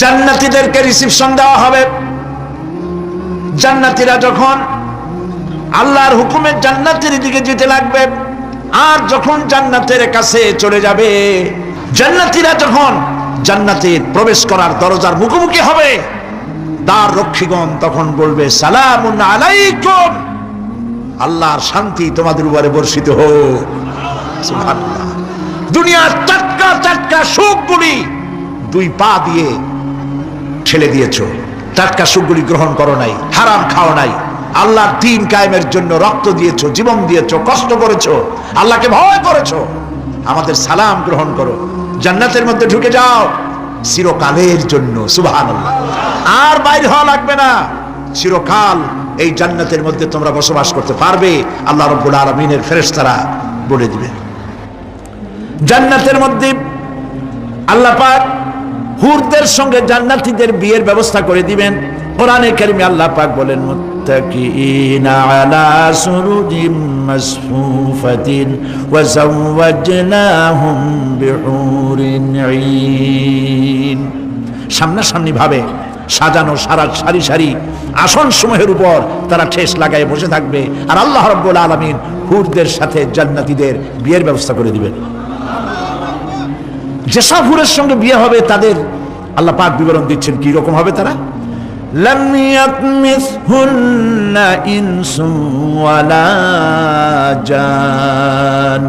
জান্নাতীদেরকে reception দেওয়া হবে। জান্নাতীরা যখন আল্লাহর হুকুমে জান্নাতের দিকে যেতে লাগবে, আর যখন জান্নাতের কাছে চলে যাবে, জান্নাতীরা যখন জান্নাতের প্রবেশ করার দরজার মুখোমুখি হবে তার রক্ষীগণ তখন বলবে, সালামুন আলাইকুম। আল্লাহর শান্তি তোমাদের উপরে বর্ষিত হোক। দুনিয়ার টাটকা টাটকা সুখগুলি দুই পা দিয়ে ছেড়ে দিয়েছ। টাটকা সুখগুলি গ্রহণ করো নাই, হারাম খাও নাই। আল্লাহর দিন কায়েমের জন্য রক্ত দিয়েছ, জীবন দিয়েছ, কষ্ট করেছ, আল্লাহকে ভয় করেছ। আমাদের সালাম গ্রহণ করো। জান্নাতের মধ্যে ঢুকে যাও। চিরকালের জন্য, সুবহানাল্লাহ। আর বাইর হওয়া লাগবে না। চিরকাল এই জান্নাতের মধ্যে তোমরা বসবাস করতে পারবে। আল্লাহ রব্বুল আলমিনের ফেরেশতারা বলে দিবে জান্নাতের মধ্যে আল্লাহ পাক হুরদের সঙ্গে জান্নাতীদের বিয়ের ব্যবস্থা করে দিবেন। কোরআনে কারিমে আল্লাহ পাক বলেন মুত্তাকিনা আলা সুরুজিম মাসফুফাতিন ওয়া যাওয়াজনাহুম বিহুরিন সামনাসামনি ভাবে সাজানো সারা সারি সারি আসন সমূহের উপর তারা ঠেস লাগায় বসে থাকবে আর আল্লাহ রব্বুল আলমিন হুরদের সাথে জান্নাতীদের বিয়ের ব্যবস্থা করে দিবেন। যেসব হুরের সঙ্গে বিয়ে হবে তাদের আল্লাহ পাক বিবরণ দিচ্ছেন কি রকম হবে তারা لم يطمثهن إنس ولا جان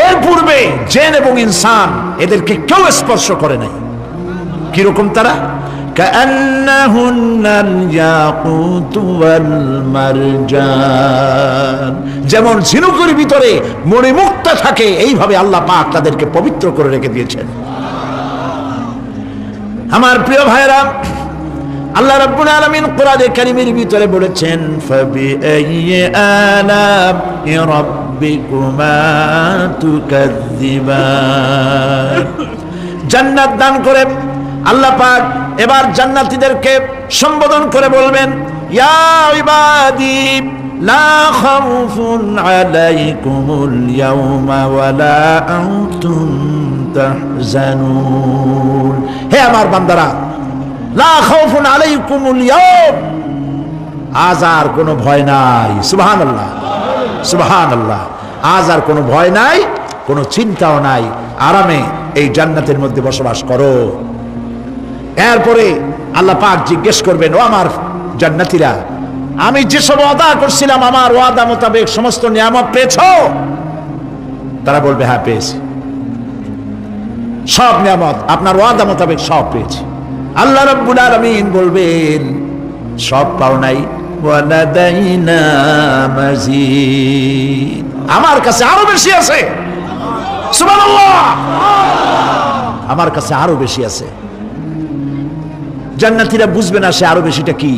এর পূর্বে জেন এবং ইনসান এদেরকে কেউ স্পর্শ করে নাই কিরকম তারা كأنهن الياقوت والمرجان যেমন ঝিনুকের ভিতরে মণিমুক্তা থাকে এইভাবে আল্লাহ পাক তাদেরকে পবিত্র করে রেখে দিয়েছেন আমার প্রিয় ভাইরা আল্লাহ রাব্বুল আলামিন কোরআনে কারীমের ভিতরে বলেছেন ফাবি ফাবিআইয়ি আলা'i রাব্বিকুমা তুকাযযিবান। জান্নাত দান করে আল্লাহ পাক এবার জান্নাতীদেরকে সম্বোধন করে বলবেন, ইয়া ইবাদি, লা খাউফুন আলাইকুমুল ইয়াওমা ওয়ালা আনতুম তাহজানুন। হে আমার বান্দারা, লা খাউফুন আলাইকুমুল ইয়াওম আজ আর কোনো ভয় নাই। সুবহানাল্লাহ সুবহানাল্লাহ। আজ আর কোনো ভয় নাই, কোনো চিন্তাও নাই। আরামে এই জান্নাতের মধ্যে বসবাস করো। এরপরে আল্লাহ পাক জিজ্ঞেস করবেন, ও আমার জান্নাতীরা, আমি যেসব ওয়াদা করছিলাম, আমার ওয়াদা মোতাবেক সমস্ত নিয়ামত পেয়েছ? তারা বলবে হ্যাঁ পেয়েছি। সব নিয়ামত, আপনার ওয়াদা মোতাবেক সব পেয়েছি। আল্লাহ রব্বুল আলামিন বলবেন, সব পাও নাই। আমার কাছে আরও বেশি আছে। আমার কাছে আরও বেশি আছে। জান্নাতীরা বুঝবে না সে আরও বেশিটা কি।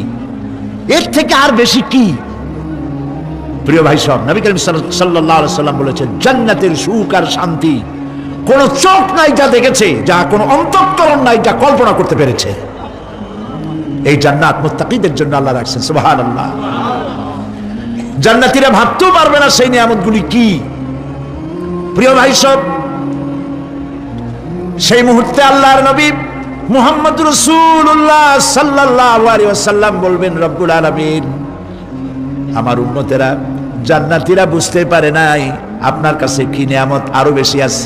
এর থেকে আর বেশি কি। প্রিয় ভাই সব, নবী করিম আলাইহি সাল্লাম বলেছেন, জান্নাতের সুখ আর শান্তি কোন চোখ নাই যা দেখেছে, যা কোন অন্তঃকরণ নাই যা কল্পনা করতে পেরেছে। এই জান্নাত মুত্তাকিদের জন্য আল্লাহ রাখছেন, সুবহানাল্লাহ। জান্নাতীরা ভাবতেও পারবে না সেই নিয়ামতগুলি কি। প্রিয় ভাই সব, সেই মুহূর্তে আল্লাহর নবী মুহাম্মদ রসুল্লাহ সাল্লাহ বলবেন, রব্বুল আলমিন, আমার উন্নতেরা জান্নাতিরা বুঝতে পারে নাই আপনার কাছে কি নিয়ামত আরও বেশি আছে।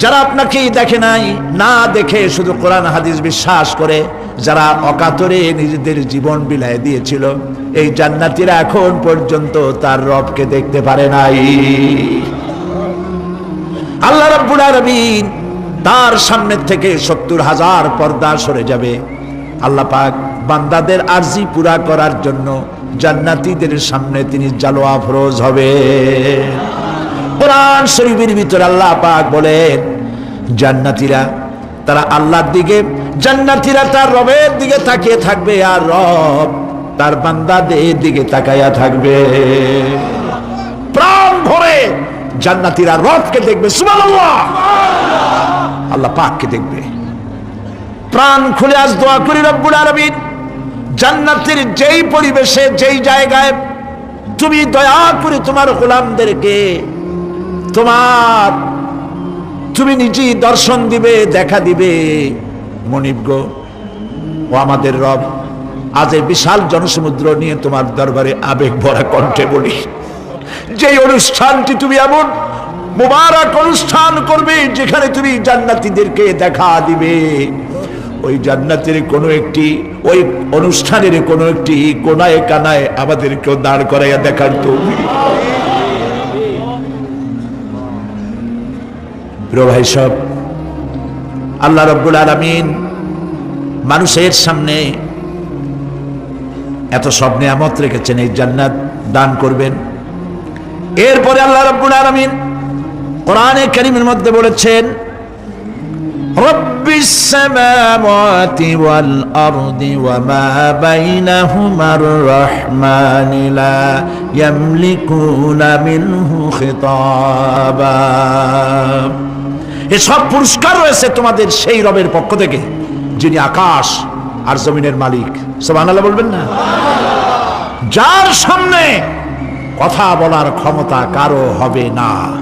যারা আপনাকে দেখে নাই, না দেখে শুধু কোরআন, হাদিস বিশ্বাস করে, যারা অকাতরে নিজেদের জীবন বিলায় দিয়েছিল, এই জান্নাতিরা এখন পর্যন্ত তার রবকে দেখতে পারে নাই। আল্লাহ রাব্বুল আলামিন তার সামনে থেকে সত্তর হাজার পর্দা সরে যাবে। আল্লাহ পাক বান্দাদের আরজি পুরা করার জন্য জান্নাতীদের সামনে তিনি জালোয়া ফরোজ হবে। কোরআন শরীফের ভিতরে আল্লাহ পাক বলেন, জান্নাতীরা তারা আল্লাহর দিকে, জান্নাতীরা তার রবের দিকে তাকিয়ে থাকবে আর রব তার বান্দাদের দিকে তাকাইয়া থাকবে। প্রাণ ভরে জান্নাতীরা রবকে দেখবে, সুবহানাল্লাহ। আল্লাহ পাককে দেখবে। প্রাণ খুলে আজ দোয়া করি রব্বুল আলামিন, জান্নাতের যেই পরিবেশে, যেই জায়গায় তুমি দয়া করে তোমার গোলামদেরকে তোমার, তুমি নিজেই দর্শন দিবে, দেখা দিবে। মনিব গো, ও আমাদের রব, আজ এই বিশাল জনসমুদ্র নিয়ে তোমার দরবারে আবেগ ভরা কণ্ঠে বলি। যেই অনুষ্ঠানটি তুমি এমন মোবারক অনুষ্ঠান করবে, যেখানে তুমি জান্নাতীদেরকে দেখা দিবে। ওই জান্নাতের কোনো একটি, ওই অনুষ্ঠানের কোনো একটি কোনায় কানায় আমাদেরকেও দাঁড় করাইয়া দেখার তো। প্রিয় ভাই সব আল্লাহ রব্বুল আলমিন মানুষের সামনে এত সব নিয়ামত রেখেছেন এই জান্নাত দান করবেন এরপরে আল্লাহ রব্বুল আলমিন কোরআনে করিমের মধ্যে বলেছেন رب السماوات والأرض وما بينهما الرحمن لا يملكون منه خطابا এসব পুরস্কার রয়েছে তোমাদের সেই রবের পক্ষ থেকে, যিনি আকাশ আর জমিনের মালিক। সুবহানাল্লাহ বলবেন না? যার সামনে কথা বলার ক্ষমতা কারও হবে না।